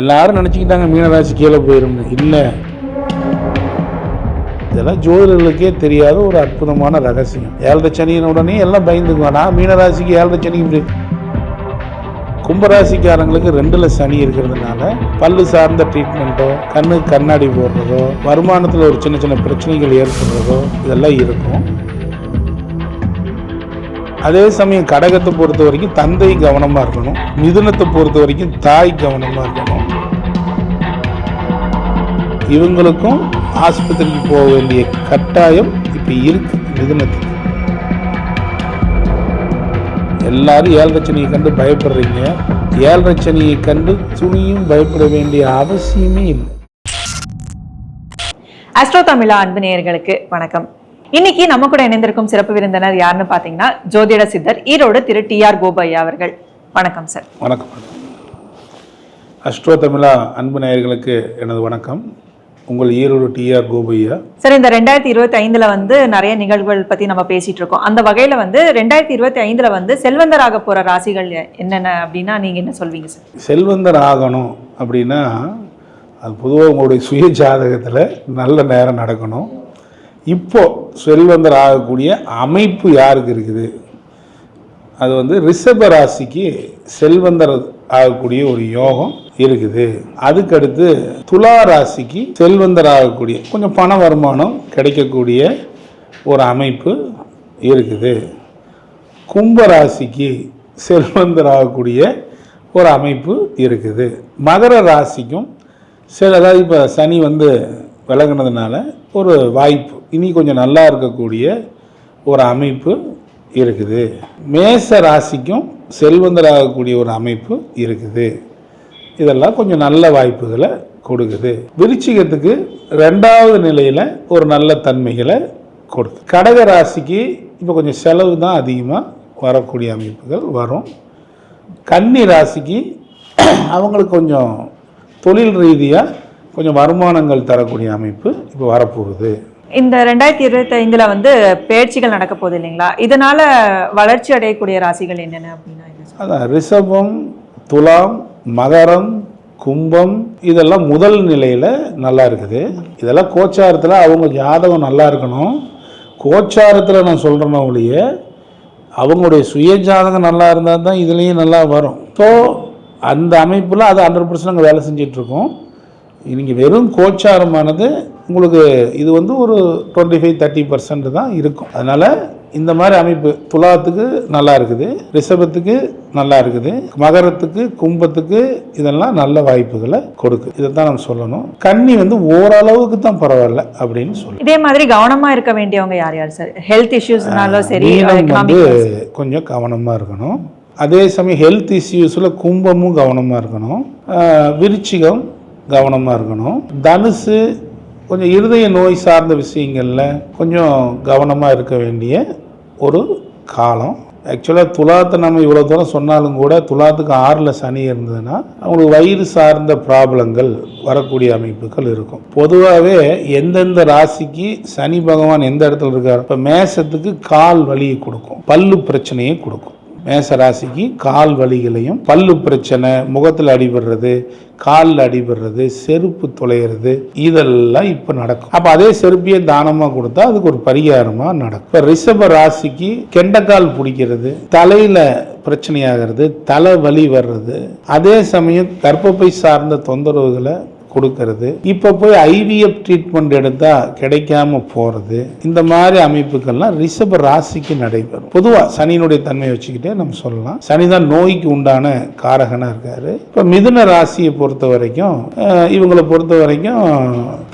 எல்லாரும் நினச்சிக்கிட்டாங்க மீனராசி கீழே போயிடும்னு இல்லை. இதெல்லாம் ஜோதிடர்களுக்கே தெரியாத ஒரு அற்புதமான ரகசியம். ஏழரை சனியின் உடனே எல்லாம் பயந்துக்குவாங்க. நான் மீனராசிக்கு ஏழரை சனி இப்படி. கும்பராசிக்காரங்களுக்கு ரெண்டில் சனி இருக்கிறதுனால பல்லு சார்ந்த ட்ரீட்மெண்ட்டோ கண்ணு கண்ணாடி போடுறதோ வருமானத்தில் ஒரு சின்ன சின்ன பிரச்சனைகள் ஏற்படுறதோ இதெல்லாம் இருக்கும். அதே சமயம் கடகத்தை பொறுத்த வரைக்கும் தந்தை கவனமாக இருக்கணும். மிதுனத்தை பொறுத்த வரைக்கும் தாய் கவனமாக இருக்கணும். இவங்களுக்கும் ஆஸ்பத்திரிக்கு போக வேண்டிய கட்டாயம் இப்போ இருக்கு மிதுனத்துக்கு. எல்லாரும் ஏழரை கண்டு பயப்படுறீங்க. ஏழரை கண்டு துணியும் பயப்பட வேண்டிய அவசியமே இல்லை. அஸ்ட்ரோ தமிழா அன்பு நேயர்களுக்கு வணக்கம். இன்னைக்கு நம்ம கூட இணைந்திருக்கும் சிறப்பு விருந்தினர் யாருன்னு பாத்தீங்கன்னா ஜோதிட சித்தர் ஈரோடு திரு டி ஆர் கோபையா அவர்கள். வணக்கம் சார். வணக்கம். வணக்கம். அஸ்ட்ரோ தமிழா அன்பு நேயர்களுக்கு எனது வணக்கம். உங்கள் ஈரோடு டிஆர் கோபையா. சார் இந்த ரெண்டாயிரத்தி இருபத்தி ஐந்துல வந்து நிறைய நிகழ்வுகள் பத்தி நம்ம பேசிட்டு இருக்கோம். அந்த வகையில வந்து ரெண்டாயிரத்தி இருபத்தி ஐந்துல வந்து செல்வந்தராக போற ராசிகள் என்னென்ன அப்படின்னா நீங்க என்ன சொல்வீங்க சார்? செல்வந்தர் ஆகணும் அப்படின்னா அது பொதுவாக உங்களுடைய சுய ஜாதகத்தில் நல்ல நேரம் நடக்கணும். இப்போ செல்வந்தர் ஆகக்கூடிய அமைப்பு யாருக்கு இருக்குது? அது வந்து ரிஷப ராசிக்கு செல்வந்தர் ஆகக்கூடிய ஒரு யோகம் இருக்குது. அதுக்கடுத்து துலா ராசிக்கு செல்வந்தர் ஆகக்கூடிய கொஞ்சம் பண வருமானம் கிடைக்கக்கூடிய ஒரு அமைப்பு இருக்குது. கும்ப ராசிக்கு செல்வந்தர் ஆகக்கூடிய ஒரு அமைப்பு இருக்குது. மகர ராசிக்கும் சில அதாவது இப்போ சனி வந்து விலகினதுனால ஒரு வாய்ப்பு இனி கொஞ்சம் நல்லா இருக்கக்கூடிய ஒரு அமைப்பு இருக்குது. மேச ராசிக்கும் செல்வந்தராகக்கூடிய ஒரு அமைப்பு இருக்குது. இதெல்லாம் கொஞ்சம் நல்ல வாய்ப்புகளை கொடுக்குது. விருச்சிகத்துக்கு ரெண்டாவது நிலையில் ஒரு நல்ல தன்மைகளை கொடுக்கு கடக ராசிக்கு இப்போ கொஞ்சம் செலவு தான் அதிகமாக வரக்கூடிய அமைப்புகள் வரும். கன்னி ராசிக்கு அவங்களுக்கு கொஞ்சம் தொழில் ரீதியாக கொஞ்சம் வருமானங்கள் தரக்கூடிய அமைப்பு இப்போ வரப்போகுது. இந்த ரெண்டாயிரத்தி இருபத்தி ஐந்துல வந்து பேச்சுகள் நடக்க போகுது இல்லைங்களா? இதனால வளர்ச்சி அடையக்கூடிய ராசிகள் என்னென்ன அப்படின்னா அதான் ரிஷபம் துலாம் மகரம் கும்பம் இதெல்லாம் முதல் நிலையில் நல்லா இருக்குது. இதெல்லாம் கோச்சாரத்தில் அவங்க ஜாதகம் நல்லா இருக்கணும். கோச்சாரத்தில் நான் சொல்கிறேன் ஒழிய அவங்களுடைய சுய ஜாதகம் நல்லா இருந்தால் தான் இதுலேயும் நல்லா வரும். ஸோ அந்த அமைப்பில் அது ஹண்ட்ரட் பர்சன்ட் நாங்கள் வேலை செஞ்சிட்ருக்கோம் நீங்கள் வெறும் கோச்சாரமானது உங்களுக்கு இது வந்து ஒரு டுவெண்ட்டி ஃபைவ் தேர்ட்டி பர்சன்ட் தான் இருக்கும். அதனால் இந்த மாதிரி அமைப்பு துலாத்துக்கு நல்லா இருக்குது ரிஷபத்துக்கு நல்லா இருக்குது மகரத்துக்கு கும்பத்துக்கு இதெல்லாம் நல்ல வாய்ப்புகளை கொடுக்குது இதை தான் நம்ம சொல்லணும். கன்னி வந்து ஓரளவுக்கு தான் பரவாயில்ல அப்படின்னு சொல்லணும் இதே மாதிரி கவனமா இருக்க வேண்டியவங்க யார் யார் சார்? ஹெல்த் இஷ்யூஸ்னாலும் சரி வந்து கொஞ்சம் கவனமாக இருக்கணும். அதே சமயம் ஹெல்த் இஷ்யூஸில் கும்பமும் கவனமாக இருக்கணும். விருச்சிகம் கவனமாக இருக்கணும். தனுசு கொஞ்சம் இருதய நோய் சார்ந்த விஷயங்களில் கொஞ்சம் கவனமாக இருக்க வேண்டிய ஒரு காலம். ஆக்சுவலாக துலாத்தை நம்ம இவ்வளோ தூரம் சொன்னாலும் கூட துலாத்துக்கு ஆறில் சனி இருந்ததுன்னா அவங்களுக்கு வயிறு சார்ந்த ப்ராப்ளங்கள் வரக்கூடிய அமைப்புகள் இருக்கும். பொதுவாகவே எந்தெந்த ராசிக்கு சனி பகவான் எந்த இடத்துல இருக்கார்? இப்போ மேசத்துக்கு கால் வலியை கொடுக்கும். பல்லு பிரச்சனையை கொடுக்கும். மேச ராசிக்கு கால் வலிகளையும் பல்லு பிரச்சனை முகத்தில் அடிபடுறது காலில் அடிபடுறது செருப்பு துளையிறது இதெல்லாம் இப்போ நடக்கும். அப்போ அதே செருப்பியை தானமாக கொடுத்தா அதுக்கு ஒரு பரிகாரமாக நடக்கும். இப்போ ரிஷப ராசிக்கு கெண்டக்கால் பிடிக்கிறது தலையில் பிரச்சனையாகிறது தலை வலி வர்றது. அதே சமயம் கர்ப்பப்பை சார்ந்த தொந்தரவுகளை கொடுக்கறது. இப்போ போய் ஐவிஎஃப் ட்ரீட்மெண்ட் எடுத்தால் கிடைக்காம போகிறது இந்த மாதிரி அமைப்புகள்லாம் ரிஷப ராசிக்கு நடைபெறும். பொதுவாக சனியினுடைய தன்மையை வச்சுக்கிட்டே நம்ம சொல்லலாம். சனி தான் நோய்க்கு உண்டான காரகனாக இருக்காரு. இப்போ மிதுன ராசியை பொறுத்த வரைக்கும் இவங்களை பொறுத்த வரைக்கும்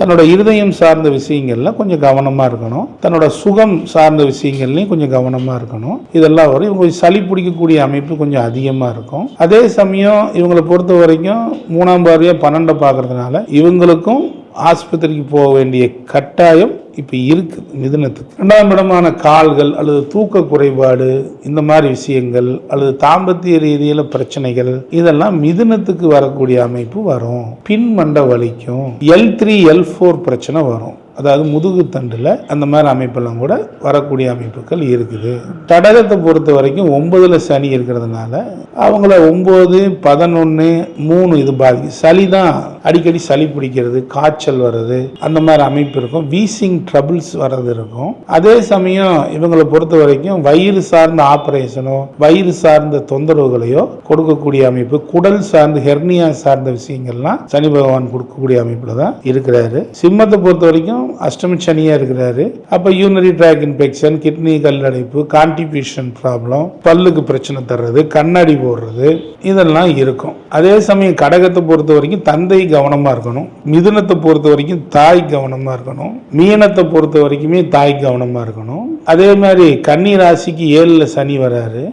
தன்னோட இருதயம் சார்ந்த விஷயங்கள்ல கொஞ்சம் கவனமாக இருக்கணும். தன்னோட சுகம் சார்ந்த விஷயங்கள்லையும் கொஞ்சம் கவனமாக இருக்கணும். இதெல்லாம் வரும் இவங்க சளி பிடிக்கக்கூடிய அமைப்பு கொஞ்சம் அதிகமாக இருக்கும். அதே சமயம் இவங்களை பொறுத்த வரைக்கும் மூணாம் பார்வையாக பன்னெண்டை பார்க்கறதுனால இவங்களுக்கும் ஆஸ்பத்திரிக்கு போக வேண்டிய கட்டாயம் இப்போ இருக்குது மிதுனத்துக்கு. ரெண்டாம் இடமான கால்கள் அல்லது தூக்க குறைபாடு இந்த மாதிரி விஷயங்கள் அல்லது தாம்பத்திய ரீதியில் பிரச்சனைகள் இதெல்லாம் மிதுனத்துக்கு வரக்கூடிய அமைப்பு வரும். பின் மண்டை வலிக்கும். எல் த்ரீ எல் ஃபோர் பிரச்சனை வரும். அதாவது முதுகு தண்டில் அந்த மாதிரி அமைப்பெல்லாம் கூட வரக்கூடிய அமைப்புகள் இருக்குது. கடகத்தை பொறுத்த வரைக்கும் ஒன்பதுல சனி இருக்கிறதுனால அவங்கள ஒம்பது பதினொன்று மூணு இது பாதிக்கும். சளி தான் அடிக்கடி சளி பிடிக்கிறது காய்ச்சல் வர்றது அந்த மாதிரி அமைப்பு இருக்கும். வீசிங் ட்ரபிள்ஸ் வர்றது இருக்கும். அதே சமயம் இவங்களை பொறுத்த வரைக்கும் வயிறு சார்ந்த ஆப்ரேஷனோ வயிறு சார்ந்த தொந்தரவுகளையோ கொடுக்கக்கூடிய அமைப்பு குடல் சார்ந்த ஹெர்னியா சார்ந்த விஷயங்கள்லாம் சனி பகவான் கொடுக்கக்கூடிய அமைப்புல தான் இருக்கிறாரு. சிம்மத்தை பொறுத்த வரைக்கும் அஷ்டமி சனியாக இருக்கிறாரு. அப்போ யூனரி ட்ராக் இன்ஃபெக்ஷன் கிட்னி கல்லடைப்பு கான்டிபியூஷன் ப்ராப்ளம் பல்லுக்கு பிரச்சனை தர்றது கண்ணாடி போடுறது இதெல்லாம் இருக்கும். அதே சமயம் கடகத்தை பொறுத்த வரைக்கும் தந்தை கவனமாக இருக்கணும். மிதுனத்தை பொறுத்த வரைக்கும் தாய் கவனமாக இருக்கணும். மீனத்தை பொறுத்த வரைக்குமே தாய் கவனமாக இருக்கணும். அதே மாதிரி கன்னி ராசிக்கு ஏழில் சனி வராரு.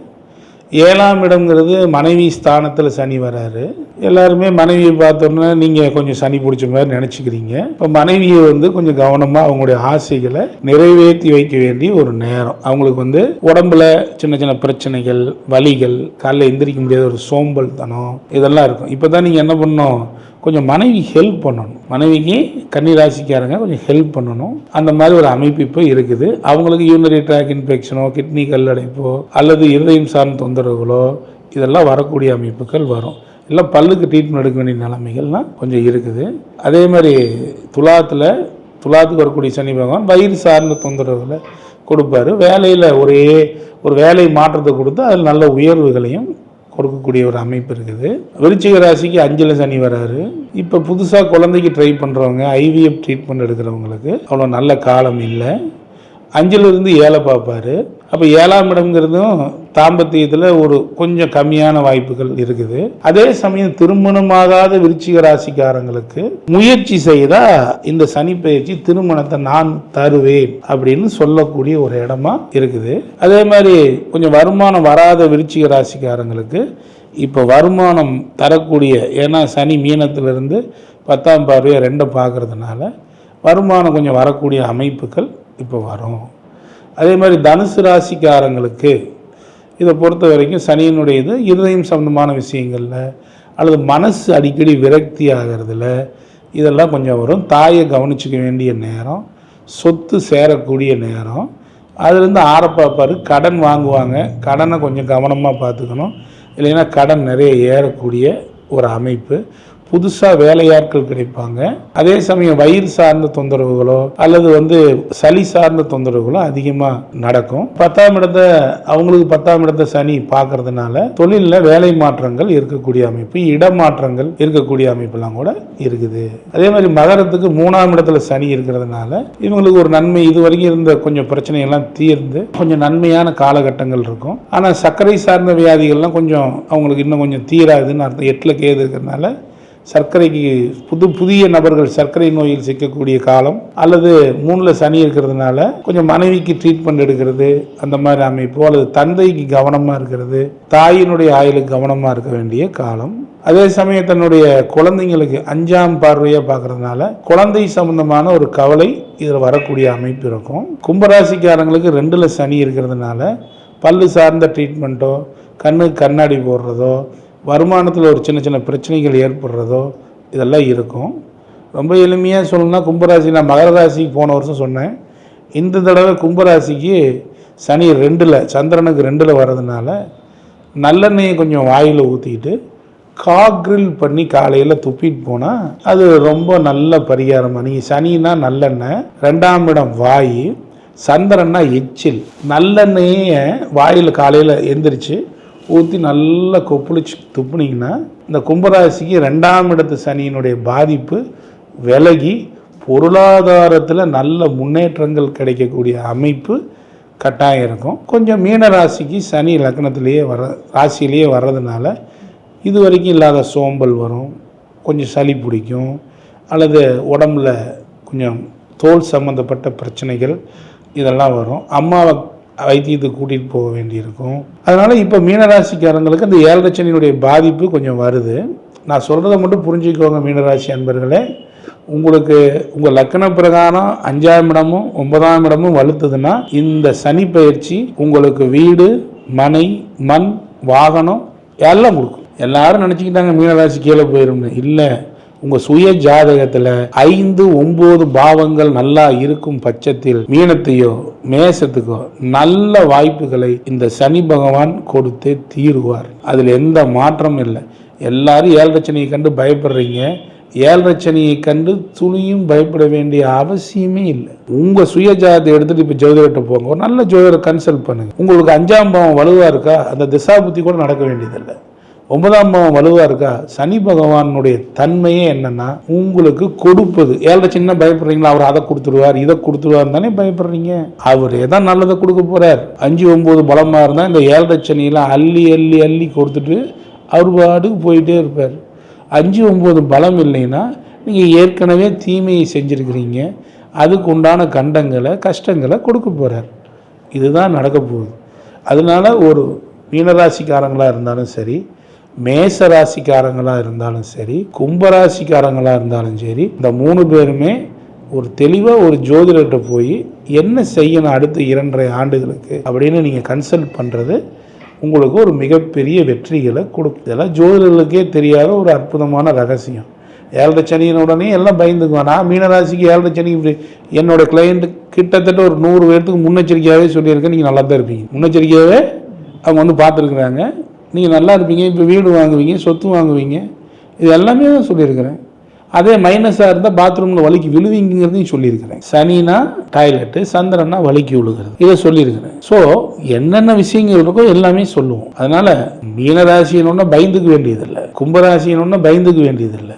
ஏழாம் இடம்ங்கிறது மனைவி ஸ்தானத்தில் சனி வராரு. எல்லாருமே மனைவியை பார்த்தோன்னா நீங்கள் கொஞ்சம் சனி பிடிச்ச மாதிரி நினச்சிக்கிறீங்க. இப்போ மனைவியை வந்து கொஞ்சம் கவனமாக அவங்களுடைய ஆசைகளை நிறைவேற்றி வைக்க வேண்டிய ஒரு நேரம். அவங்களுக்கு வந்து உடம்புல சின்ன சின்ன பிரச்சனைகள் வலிகள் காலைல எந்திரிக்க முடியாத ஒரு சோம்பல் தனம் இதெல்லாம் இருக்கும். இப்போ தான் நீங்கள் என்ன பண்ணணும்? கொஞ்சம் மனைவி ஹெல்ப் பண்ணணும். மனைவிக்கு கன்னிராசிக்காரங்க கொஞ்சம் ஹெல்ப் பண்ணணும். அந்த மாதிரி ஒரு அமைப்பு இப்போ இருக்குது. அவங்களுக்கு யூனரி ட்ராக் இன்ஃபெக்ஷனோ கிட்னி கல்லடைப்போ அல்லது இருதயம் சார்ந்த தொந்தரவுகளோ இதெல்லாம் வரக்கூடிய அமைப்புகள் வரும். இல்லை பல்லுக்கு ட்ரீட்மெண்ட் எடுக்க வேண்டிய நிலைமைகள்லாம் கொஞ்சம் இருக்குது. அதே மாதிரி துலாத்தில் துலாத்துக்கு வரக்கூடிய சனி பகவான் வயிறு சார்ந்த தொந்தரவுகளை கொடுப்பாரு. வேலையில் ஒரே ஒரு வேலை மாற்றத்தை கொடுத்து அதில் நல்ல உயர்வுகளையும் கொடுக்கக்கூடிய ஒரு அமைப்பு இருக்குது. விருச்சிக ராசிக்கு அஞ்சில் சனி வராரு. இப்போ புதுசாக குழந்தைக்கு ட்ரை பண்ணுறவங்க ஐவிஎஃப் ட்ரீட்மெண்ட் எடுக்கிறவங்களுக்கு அவ்வளோ நல்ல காலம் இல்லை. அஞ்சிலிருந்து ஏழை பார்ப்பாரு. அப்போ ஏழாம் இடம்ங்கிறதும் தாம்பத்தியத்தில் ஒரு கொஞ்சம் கம்மியான வாய்ப்புகள் இருக்குது. அதே சமயம் திருமணமாகாத விருச்சிக ராசிக்காரங்களுக்கு முயற்சி செய்தால் இந்த சனி பயிற்சி திருமணத்தை நான் தருவேன் அப்படின்னு சொல்லக்கூடிய ஒரு இடமா இருக்குது. அதே மாதிரி கொஞ்சம் வருமானம் வராத விருச்சிக ராசிக்காரங்களுக்கு இப்போ வருமானம் தரக்கூடிய ஏன்னா சனி மீனத்திலிருந்து பத்தாம் பார்வையை ரெண்டை பார்க்கறதுனால வருமானம் கொஞ்சம் வரக்கூடிய அமைப்புகள் இப்போ வரும். அதே மாதிரி தனுசு ராசிக்காரங்களுக்கு இதை பொறுத்த வரைக்கும் சனியினுடைய இது இருதயம் சம்பந்தமான விஷயங்களில் அல்லது மனசு அடிக்கடி விரக்தி ஆகிறதுல இதெல்லாம் கொஞ்சம் வரும். தாயை கவனிச்சிக்க வேண்டிய நேரம் சொத்து சேரக்கூடிய நேரம். அதுலேருந்து ஆரப்பாப்பார் கடன் வாங்குவாங்க. கடனை கொஞ்சம் கவனமாக பார்த்துக்கணும். இல்லைன்னா கடன் நிறைய ஏறக்கூடிய ஒரு அமைப்பு. புதுசாக வேலையாட்கள் கிடைப்பாங்க. அதே சமயம் வயிறு சார்ந்த தொந்தரவுகளோ அல்லது வந்து சளி சார்ந்த தொந்தரவுகளோ அதிகமாக நடக்கும். பத்தாம் இடத்த அவங்களுக்கு பத்தாம் இடத்த சனி பார்க்கறதுனால தொழிலில் வேலை மாற்றங்கள் இருக்கக்கூடிய அமைப்பு இடமாற்றங்கள் இருக்கக்கூடிய அமைப்பெல்லாம் கூட இருக்குது. அதே மாதிரி மகரத்துக்கு மூணாம் இடத்துல சனி இருக்கிறதுனால இவங்களுக்கு ஒரு நன்மை இது வரைக்கும் இருந்த கொஞ்சம் பிரச்சனையெல்லாம் தீர்ந்து கொஞ்சம் நன்மையான காலகட்டங்கள் இருக்கும். ஆனால் சர்க்கரை சார்ந்த வியாதிகள்லாம் கொஞ்சம் அவங்களுக்கு இன்னும் கொஞ்சம் தீராதுன்னு அர்த்தம். எட்டில் கேது இருக்கிறதுனால சர்க்கரைக்கு புது புதிய நபர்கள் சர்க்கரை நோயில் சிக்கக்கூடிய காலம் அல்லது மூணில் சனி இருக்கிறதுனால கொஞ்சம் மனைவிக்கு ட்ரீட்மெண்ட் எடுக்கிறது அந்த மாதிரி அமைப்போ அல்லது தந்தைக்கு கவனமாக இருக்கிறது தாயினுடைய ஆயுளுக்கு கவனமாக இருக்க வேண்டிய காலம். அதே சமயம் தன்னுடைய குழந்தைங்களுக்கு அஞ்சாம் பார்வையாக பார்க்கறதுனால குழந்தை சம்பந்தமான ஒரு கவலை இதில் வரக்கூடிய அமைப்பு இருக்கும். கும்பராசிக்காரங்களுக்கு ரெண்டில் சனி இருக்கிறதுனால பல்லு சார்ந்த ட்ரீட்மெண்ட்டோ கண்ணுக்கு கண்ணாடி போடுறதோ வருமானத்தில் ஒரு சின்ன சின்ன பிரச்சனைகள் ஏற்படுறதோ இதெல்லாம் இருக்கும். ரொம்ப எளிமையாக சொல்லணும்னா கும்பராசி நான் மகர ராசிக்கு போன வருஷம் சொன்னேன். இந்த தடவை கும்பராசிக்கு சனி ரெண்டில் சந்திரனுக்கு ரெண்டில் வர்றதுனால நல்லெண்ணெயை கொஞ்சம் வாயில் ஊற்றிக்கிட்டு காக்ரில் பண்ணி காலையில் துப்பிட்டு போனால் அது ரொம்ப நல்ல பரிகாரமாக நீங்கள் சனின்னா நல்லெண்ணெய் ரெண்டாம் இடம் வாய் சந்திரன்னா எச்சில். நல்லெண்ணெயை வாயில் காலையில் எந்திரிச்சு ஊற்றி நல்லா கொப்பளிச்சு துப்புனீங்கன்னா இந்த கும்பராசிக்கு ரெண்டாம் இடத்து சனியினுடைய பாதிப்பு விலகி பொருளாதாரத்தில் நல்ல முன்னேற்றங்கள் கிடைக்கக்கூடிய அமைப்பு கட்டாயம் இருக்கும். கொஞ்சம் மீன ராசிக்கு சனி லக்னத்திலேயே வர ராசியிலேயே வர்றதுனால இது வரைக்கும் இல்லாத சோம்பல் வரும் கொஞ்சம் சளி பிடிக்கும் அல்லது உடம்புல கொஞ்சம் தோல் சம்மந்தப்பட்ட பிரச்சனைகள் இதெல்லாம் வரும். அம்மாவை வைத்தியத்துக்கு கூட்டிகிட்டு போக வேண்டியிருக்கும். அதனால் இப்போ மீனராசிக்காரங்களுக்கு அந்த ஏழரை சனியினுடைய பாதிப்பு கொஞ்சம் வருது. நான் சொல்கிறத மட்டும் புரிஞ்சுக்கோங்க மீனராசி அன்பர்களே. உங்களுக்கு உங்கள் லக்கண பிரகாரம் அஞ்சாம் இடமும் ஒன்பதாம் இடமும் வலுத்துதுன்னா இந்த சனி பயிற்சி உங்களுக்கு வீடு மனை மண் வாகனம் எல்லாம் கொடுக்கும். எல்லாரும் நினச்சிக்கிட்டாங்க மீனராசி கீழே போயிடும்னு இல்லை. உங்கள் சுய ஜாதகத்தில் ஐந்து ஒம்பது பாவங்கள் நல்லா இருக்கும் பட்சத்தில் மீனத்தையோ மேசத்துக்கோ நல்ல வாய்ப்புகளை இந்த சனி பகவான் கொடுத்தே தீருவார். அதில் எந்த மாற்றமும் இல்லை. எல்லாரும் ஏழரச்சனையை கண்டு பயப்படுறீங்க. ஏழரச்சனையை கண்டு துணியும் பயப்பட வேண்டிய அவசியமே இல்லை. உங்கள் சுய ஜாதகத்தை எடுத்துகிட்டு இப்போ ஜோதிடர்கிட்ட போங்க. ஒரு நல்ல ஜோதிடர் கன்சல்ட் பண்ணுங்க. உங்களுக்கு அஞ்சாம் பாவம் வலுவாக இருக்கா? அந்த திசா புத்தி கூட நடக்க வேண்டியதில்லை. ஒன்பதாம் பாவம் வலுவாக இருக்கா? சனி பகவானுடைய தன்மையே என்னன்னா உங்களுக்கு கொடுப்பது. ஏழரை சின்ன பயப்படுறீங்களா? அவர் அதை கொடுத்துருவார் இதை கொடுத்துருவார் தானே பயப்படுறீங்க. அவர் எதான் நல்லதை கொடுக்க போறார். அஞ்சு ஒம்பது பலமாக இருந்தால் இந்த ஏழரை சனியெல்லாம் அள்ளி அள்ளி அள்ளி கொடுத்துட்டு அவர் பாட்டுக்கு போயிட்டே இருப்பார். அஞ்சு ஒம்பது பலம் இல்லைன்னா நீங்கள் ஏற்கனவே தீமையை செஞ்சுருக்கிறீங்க. அதுக்கு உண்டான கண்டங்களை கஷ்டங்களை கொடுக்க போகிறார் இதுதான் நடக்க போகுது. அதனால ஒரு மீனராசிக்காரங்களாக இருந்தாலும் சரி மேச ராசிக்காரங்களாக இருந்தாலும் சரி கும்பராசிக்காரங்களாக இருந்தாலும் சரி இந்த மூணு பேருமே ஒரு தெளிவாக ஒரு ஜோதிடர்கிட்ட போய் என்ன செய்யணும் அடுத்த இரண்டரை ஆண்டுகளுக்கு அப்படின்னு நீங்கள் கன்சல்ட் பண்ணுறது உங்களுக்கு ஒரு மிகப்பெரிய வெற்றிகளை கொடுக்கும். இதெல்லாம் ஜோதிடர்களுக்கே தெரியாத ஒரு அற்புதமான ரகசியம். ஏழரை சனியின் உடனே எல்லாம் பயந்துக்குவான். நான் மீனராசிக்கு ஏழரை சனி இப்படி என்னோட கிளையண்ட் கிட்டத்தட்ட ஒரு நூறு பேர்த்துக்கு முன்னெச்சரிக்கையாகவே சொல்லியிருக்கேன். நீங்கள் நல்லா தான் இருப்பீங்க. முன்னெச்சரிக்கையாகவே அவங்க வந்து பார்த்துருக்குறாங்க. நீங்கள் நல்லா இருப்பீங்க இப்போ வீடு வாங்குவீங்க சொத்து வாங்குவீங்க. இது எல்லாமே தான் சொல்லியிருக்கிறேன். அதே மைனஸாக இருந்தால் பாத்ரூமில் வலிக்கு விழுவீங்கிறதையும் சொல்லியிருக்கிறேன். சனினா டாய்லெட்டு சந்திரனா வலிக்கு விழுகிறது. இதை சொல்லியிருக்கிறேன். ஸோ என்னென்ன விஷயங்கள் இருக்கோ எல்லாமே சொல்லுவோம். அதனால் மீனராசினொன்னு பயந்துக்க வேண்டியதில்லை. கும்பராசினொன்னு பயந்துக்க வேண்டியதில்லை.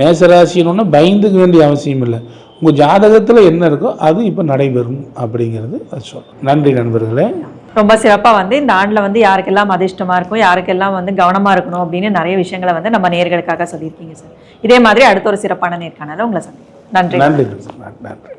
மேசராசினொன்னு பயந்துக்க வேண்டிய அவசியம் இல்லை. உங்கள் ஜாதகத்தில் என்ன இருக்கோ அது இப்போ நடைபெறும் அப்படிங்கிறது அது நன்றி நண்பர்களே. ரொம்ப சிறப்பா வந்து இந்த ஆண்டுல வந்து யாருக்கெல்லாம் அதிர்ஷ்டமா இருக்கும் யாருக்கெல்லாம் வந்து கவனமா இருக்கணும் அப்படின்னு நிறைய விஷயங்களை வந்து நம்ம நேர்களுக்காக சொல்லியிருக்கீங்க சார். இதே மாதிரி அடுத்த ஒரு சிறப்பான நேர்காணல உங்களை சந்திக்கிறேன் நன்றி நன்றி.